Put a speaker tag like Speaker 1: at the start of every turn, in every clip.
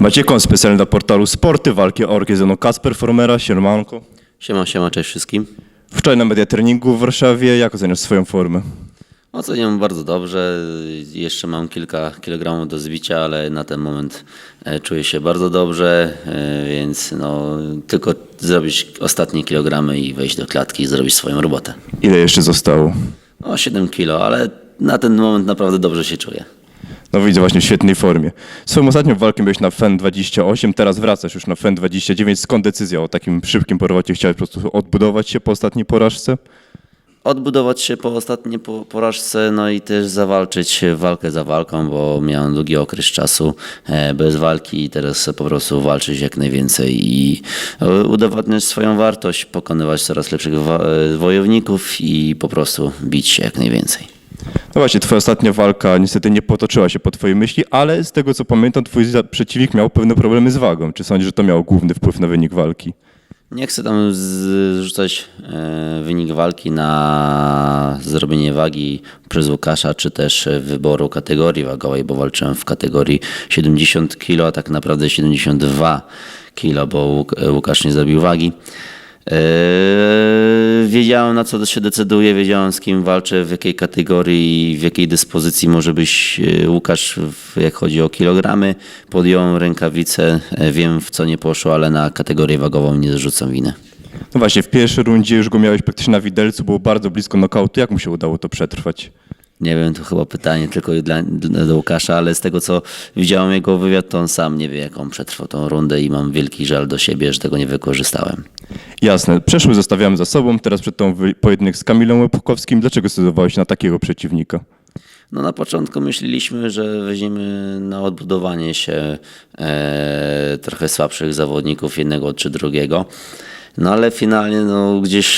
Speaker 1: Macie kąt specjalny dla portalu Sporty, walki orki ze mną Kasper Formera, siemanko.
Speaker 2: Siema, siema, cześć wszystkim.
Speaker 1: Wczoraj na media treningu w Warszawie, jak oceniasz swoją formę?
Speaker 2: Oceniam bardzo dobrze. Jeszcze mam kilka kilogramów do zbicia, ale na ten moment e, czuję się bardzo dobrze, e, więc no, tylko zrobić ostatnie kilogramy i wejść do klatki i zrobić swoją robotę.
Speaker 1: Ile jeszcze zostało?
Speaker 2: O 7 kilo, ale na ten moment naprawdę dobrze się czuję.
Speaker 1: No widzę właśnie w świetnej formie. Swoją ostatnią walkę byłeś na FEN 28, teraz wracasz już na FEN 29. Skąd decyzja o takim szybkim powrocie? Chciałeś po prostu odbudować się po ostatniej porażce?
Speaker 2: Odbudować się po ostatniej po- porażce, no i też zawalczyć walkę za walką, bo miałem długi okres czasu e, bez walki i teraz po prostu walczyć jak najwięcej i e, udowadniać swoją wartość, pokonywać coraz lepszych e, wojowników i po prostu bić się jak najwięcej.
Speaker 1: No właśnie, twoja ostatnia walka niestety nie potoczyła się po twojej myśli, ale z tego co pamiętam, twój przeciwnik miał pewne problemy z wagą. Czy sądzisz, że to miało główny wpływ na wynik walki?
Speaker 2: Nie chcę tam zrzucać e, wynik walki na zrobienie wagi przez Łukasza, czy też e, wyboru kategorii wagowej, bo walczyłem w kategorii 70 kg, a tak naprawdę 72 kg, bo Łuk- Łukasz nie zrobił wagi. E, Wiedziałem na co się decyduję, wiedziałem z kim walczę, w jakiej kategorii, w jakiej dyspozycji może być e, Łukasz, jak chodzi o kilogramy. Podjąłem rękawice, e, wiem w co nie poszło, ale na kategorię wagową nie zrzucam winy.
Speaker 1: No właśnie, w pierwszej rundzie już go miałeś praktycznie na widelcu, było bardzo blisko nokautu. Jak mu się udało to przetrwać?
Speaker 2: Nie wiem, to chyba pytanie tylko dla, do Łukasza, ale z tego co widziałem jego wywiad, to on sam nie wie, jak on przetrwał tą rundę i mam wielki żal do siebie, że tego nie wykorzystałem.
Speaker 1: Jasne, przeszły zostawiamy za sobą, teraz przed tą pojedynek z Kamilem Łepukowskim. Dlaczego zdecydowałeś na takiego przeciwnika?
Speaker 2: No na początku myśleliśmy, że weźmiemy na odbudowanie się e, trochę słabszych zawodników, jednego czy drugiego. No ale finalnie no, gdzieś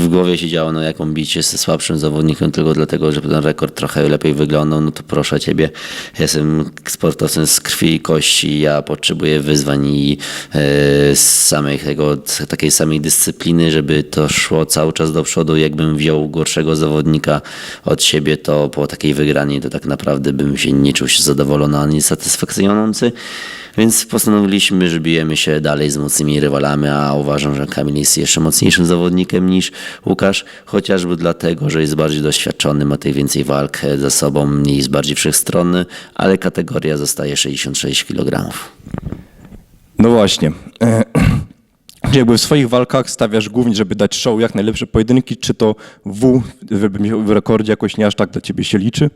Speaker 2: w głowie siedziało, no jaką bicie ze słabszym zawodnikiem tylko dlatego, żeby ten rekord trochę lepiej wyglądał, no to proszę Ciebie, jestem sportowcem z krwi i kości, ja potrzebuję wyzwań i e, z samej tego, takiej samej dyscypliny, żeby to szło cały czas do przodu. Jakbym wziął gorszego zawodnika od siebie, to po takiej wygranej to tak naprawdę bym się nie czuł się zadowolony ani satysfakcjonujący. Więc postanowiliśmy, że bijemy się dalej z mocnymi rywalami, a uważam, że Kamil jest jeszcze mocniejszym zawodnikiem niż Łukasz, chociażby dlatego, że jest bardziej doświadczony, ma tych więcej walk za sobą i jest bardziej wszechstronny, ale kategoria zostaje 66 kg.
Speaker 1: No właśnie. Czy jakby w swoich walkach stawiasz głównie, żeby dać show jak najlepsze pojedynki, czy to W, w rekordzie jakoś nie aż tak dla ciebie się liczy?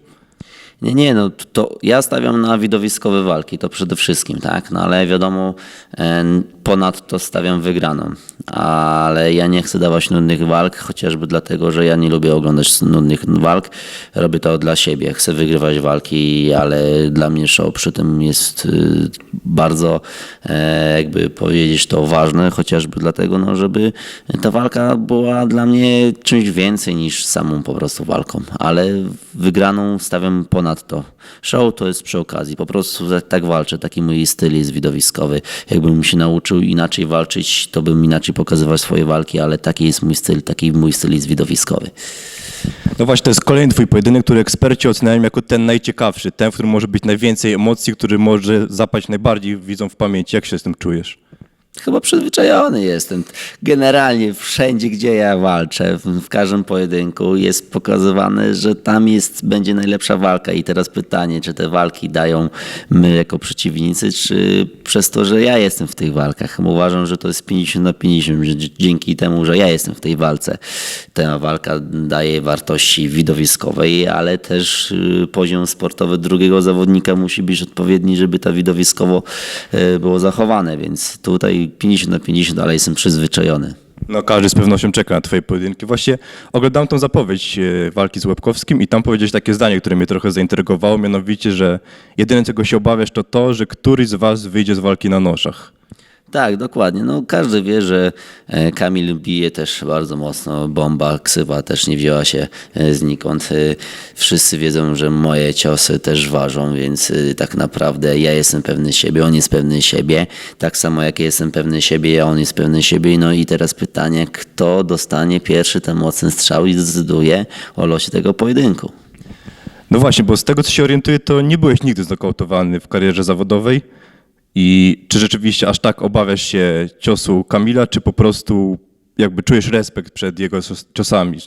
Speaker 2: Nie, nie, no to ja stawiam na widowiskowe walki, to przede wszystkim, tak, no ale wiadomo, e, ponadto stawiam wygraną, ale ja nie chcę dawać nudnych walk, chociażby dlatego, że ja nie lubię oglądać nudnych walk, robię to dla siebie, chcę wygrywać walki, ale dla mnie show przy tym jest y, bardzo, e, jakby powiedzieć to ważne, chociażby dlatego, no, żeby ta walka była dla mnie czymś więcej niż samą po prostu walką, ale wygraną stawiam ponad to. Show to jest przy okazji, po prostu tak- tak walczę, taki mój styl jest widowiskowy. Jakbym się nauczył inaczej walczyć, to bym inaczej pokazywał swoje walki, ale taki jest mój styl, taki mój styl jest widowiskowy.
Speaker 1: No właśnie, to jest kolejny twój pojedynek, który eksperci oceniają jako ten najciekawszy, ten, w którym może być najwięcej emocji, który może zapaść najbardziej widzom w pamięci. Jak się z tym czujesz?
Speaker 2: Chyba przyzwyczajony jestem. Generalnie wszędzie, gdzie ja walczę, w, każdym pojedynku jest pokazywane, że tam jest, będzie najlepsza walka. I teraz pytanie, czy te walki dają my jako przeciwnicy, czy przez to, że ja jestem w tych walkach. Uważam, że to jest 50 na 50, że dzięki temu, że ja jestem w tej walce, ta walka daje wartości widowiskowej, ale też y, poziom sportowy drugiego zawodnika musi być odpowiedni, żeby to widowiskowo y, było zachowane, więc tutaj 50 na 50, ale jestem przyzwyczajony.
Speaker 1: No każdy z pewnością czeka na twoje pojedynki. Właśnie oglądałem tą zapowiedź e, walki z Łebkowskim i tam powiedziałeś takie zdanie, które mnie trochę zaintrygowało, mianowicie, że jedyne czego się obawiasz to to, że któryś z was wyjdzie z walki na noszach.
Speaker 2: Tak, dokładnie. No, każdy wie, że e, Kamil bije też bardzo mocno. Bomba, ksywa też nie wzięła się e, znikąd. E, Wszyscy wiedzą, że moje ciosy też ważą, więc tak naprawdę ja jestem pewny siebie, on jest pewny siebie. Tak samo jak ja jestem pewny siebie, on jest pewny siebie. No i teraz pytanie, kto dostanie pierwszy ten mocny strzał i zdecyduje o losie tego pojedynku.
Speaker 1: No właśnie, bo z tego co się orientuję, to nie byłeś nigdy znokautowany w karierze zawodowej. I czy rzeczywiście aż tak obawiasz się ciosu Kamila, czy po prostu jakby czujesz respekt przed jego ciosami?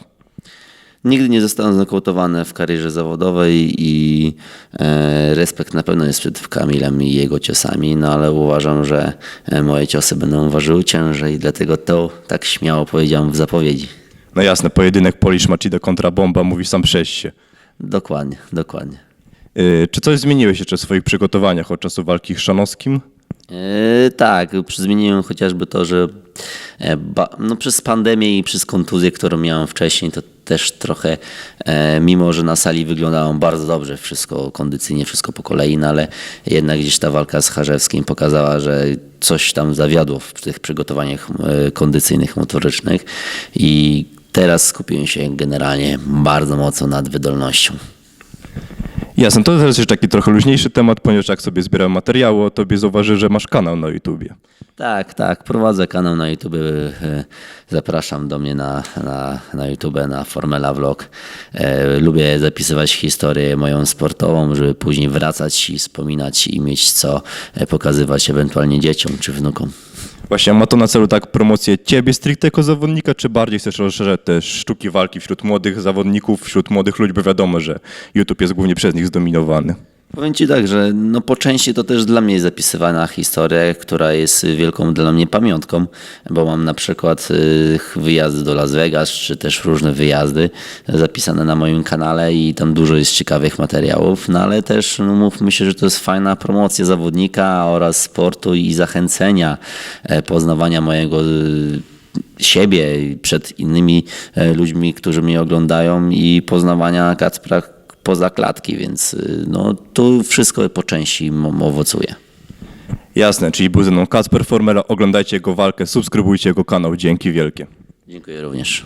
Speaker 2: Nigdy nie zostałem znokautowany w karierze zawodowej i e, respekt na pewno jest przed Kamilem i jego ciosami, no ale uważam, że e, moje ciosy będą ważyły ciężej, dlatego to tak śmiało powiedziałem w zapowiedzi.
Speaker 1: No jasne, pojedynek Polish Machida kontra Bomba mówi sam przez się.
Speaker 2: Dokładnie, dokładnie.
Speaker 1: Yy, Czy coś zmieniłeś jeszcze w swoich przygotowaniach od czasu walki z Szanowskim?
Speaker 2: E, tak, zmieniłem chociażby to, że e, ba, no przez pandemię i przez kontuzję, którą miałem wcześniej, to też trochę, e, mimo że na sali wyglądałem bardzo dobrze, wszystko kondycyjnie, wszystko po kolei, no ale jednak gdzieś ta walka z Charzewskim pokazała, że coś tam zawiodło w tych przygotowaniach e, kondycyjnych, motorycznych i teraz skupiłem się generalnie bardzo mocno nad wydolnością.
Speaker 1: Jasne, to teraz już taki trochę luźniejszy temat, ponieważ jak sobie zbieram materiały, o tobie zauważy, że masz kanał na YouTubie.
Speaker 2: Tak, tak. Prowadzę kanał na YouTube. e, Zapraszam do mnie na, na, na YouTube, na Formela Vlog. E, Lubię zapisywać historię moją sportową, żeby później wracać i wspominać i mieć co e, pokazywać ewentualnie dzieciom czy wnukom.
Speaker 1: Właśnie ma to na celu tak promocję ciebie stricte jako zawodnika, czy bardziej chcesz rozszerzać te sztuki walki wśród młodych zawodników, wśród młodych ludzi, bo wiadomo, że YouTube jest głównie przez nich zdominowany.
Speaker 2: Powiem Ci tak, że no po części to też dla mnie jest zapisywana historia, która jest wielką dla mnie pamiątką, bo mam na przykład y, wyjazdy do Las Vegas, czy też różne wyjazdy zapisane na moim kanale i tam dużo jest ciekawych materiałów, no ale też no mówmy się, że to jest fajna promocja zawodnika oraz sportu i zachęcenia, e, poznawania mojego y, siebie przed innymi e, ludźmi, którzy mnie oglądają i poznawania Kacpra poza klatki, więc y, no, tu wszystko po części owocuje.
Speaker 1: Jasne, czyli był ze mną Kacper Formela, oglądajcie jego walkę, subskrybujcie jego kanał, dzięki wielkie.
Speaker 2: Dziękuję również.